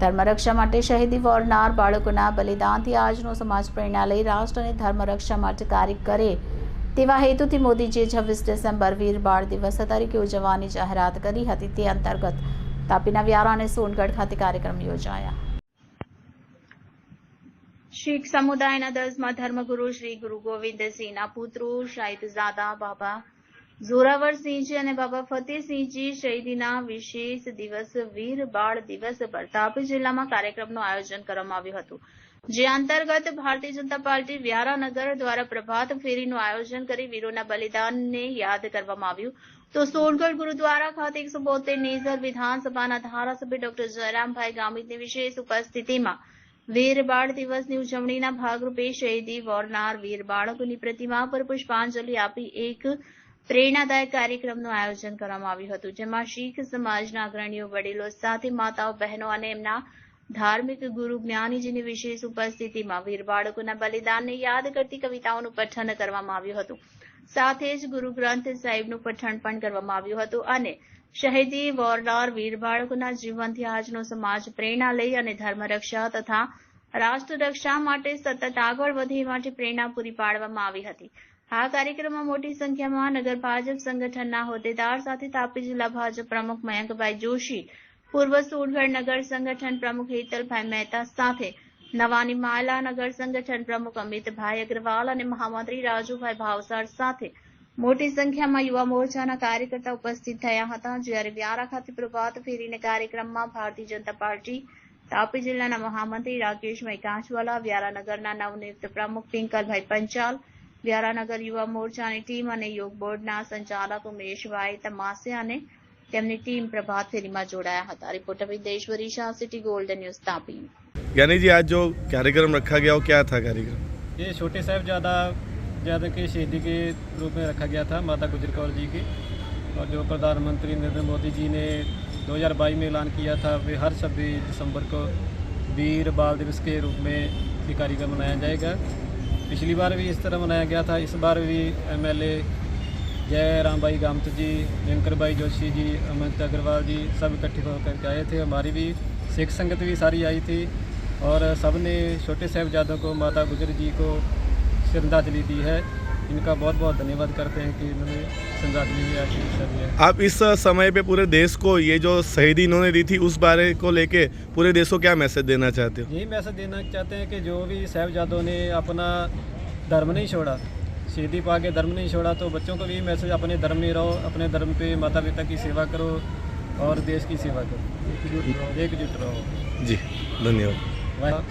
ધર્મરક્ષા માટે શહીદી વોરનાર બાળકોના બલિદાનથી આજનો સમાજ પ્રેરણા લઈ રાષ્ટ્ર ધર્મરક્ષા માટે કાર્ય કરે તેવા હેતુથી મોદીજીએ છવ્વીસ ડિસેમ્બર વીર બાળ દિવસ તરીકે ઉજવવાની જાહેરાત કરી હતી. તે અંતર્ગત તાપીના વ્યારા અને સોનગઢ ખાતે કાર્યક્રમ યોજાયા. શીખ સમુદાયના દસમા ધર્મગુરુ શ્રી ગુરુ ગોવિંદસિંહના પુત્રો શાહિદઝાદા બાબા જોરાવરસિંહજી અને બાબા ફતેહસિંહજી શહીદીના વિશેષ દિવસ, વીર બાળ દિવસ પર જિલ્લામાં કાર્યક્રમનું આયોજન કરવામાં આવ્યું હતું. જે અંતર્ગત ભારતીય જનતા પાર્ટી વ્યારાનગર દ્વારા પ્રભાત ફેરીનું આયોજન કરી વીરોના બલિદાનને યાદ કરવામાં આવ્યું. તો સોનગઢ ગુરુદ્વારા ખાતે એકસો બોતેર નેઝર વિધાનસભાના ધારાસભ્ય ડોક્ટર જયરામભાઈ ગામિતની વિશેષ ઉપસ્થિતિમાં વીર બાળ દિવસની ઉજવણીના ભાગરૂપે શહીદી વોરનાર વીર બાળકોની પ્રતિમા પર પુષ્પાંજલિ આપી એક પ્રેરણાદાયક કાર્યક્રમનું આયોજન કરવામાં આવ્યું હતું, જેમાં શીખ સમાજના અગ્રણીઓ, વડીલો, સાથે, માતાઓ, બહેનો અને એમના ધાર્મિક ગુરુ, જ્ઞાનીજીની વિશેષ ઉપસ્થિતિમાં વીર બાળકોના બલિદાનને યાદ કરતી કવિતાઓનું પઠન કરવામાં આવ્યું હતું. સાથે જ ગુરુ ગ્રંથ સાહિબનું પઠન પણ કરવામાં આવ્યું હતું અને શહીદી વોરનાર વીર બાળકોના જીવનથી આજનો સમાજ પ્રેરણા લઈ અને ધર્મરક્ષા તથા રાષ્ટ્ર રક્ષા માટે સતત આગળ વધે માટે પ્રેરણા પૂરી પાડવામાં આવી હતી. આ કાર્યક્રમમાં મોટી સંખ્યામાં નગર ભાજપ સંગઠનના હોદ્દેદાર સાથે તાપી જિલ્લા ભાજપ પ્રમુખ મયંકભાઈ જોશી, પૂર્વ સોનગઢ નગર સંગઠન પ્રમુખ હેતલભાઈ મહેતા સાથે નવાની માયલા નગર સંગઠન પ્રમુખ અમિતભાઈ અગ્રવાલ અને મહામંત્રી રાજુભાઈ ભાવસાર સાથે મોટી સંખ્યામાં યુવા મોરચાના કાર્યકર્તા ઉપસ્થિત થયા હતા. જ્યારે વ્યારા ખાતે પ્રભાત ફેરીને કાર્યક્રમમાં ભારતીય જનતા પાર્ટી તાપી જિલ્લાના મહામંત્રી રાકેશભાઈ કાંચવાલા વ્યારાનગરના નવનિયુક્ત પ્રમુખ પિંકલભાઈ પંચાલ વ્યારાનગર યુવા મોરચાની ટીમ અને યોગ બોર્ડના સંચાલક ઉમેશભાઈ તમાસે અને તેમની ટીમ પ્રભાત ફેરીમાં જોડાયા હતા reporter Videshwari Shah city golden news Tapi Gyani ji आज जो कार्यक्रम रखा गया वो क्या था कार्यक्रम ये छोटे साहिबजादा ज़्यादा के शहीदी के रूप में रखा गया था माता गुजर कौर जी की और जो प्रधानमंत्री नरेंद्र मोदी जी ने 2022 में ऐलान किया था। वे हर छब्बीस दिसंबर को वीर बाल दिवस के रूप में ये कार्यक्रम मनाया जाएगा। पिछली बार भी इस तरह मनाया गया था। इस बार भी एम एल ए जय राम भाई गामत जी दिनकर भाई जोशी जी, अमित अग्रवाल जी सब इकट्ठे होकर के आए थे। हमारी भी सिख संगत भी सारी आई थी और सबने छोटे साहबजादों को, माता गुजर जी को श्रद्धांजलि दी है। इनका बहुत बहुत धन्यवाद करते हैं कि इन्होंने आके आप इस समय पे पूरे देश को ये जो शहीदी इन्होंने दी थी उस बारे को लेके पूरे देश को क्या मैसेज देना चाहते हो? यही मैसेज देना चाहते हैं कि जो भी साहबजादों ने अपना धर्म नहीं छोड़ा शहीदी पा के धर्म नहीं छोड़ा तो बच्चों को भी मैसेज अपने धर्म में रहो अपने धर्म पे माता पिता की सेवा करो और देश की सेवा करो। एकजुट रहो। जी धन्यवाद। वाह-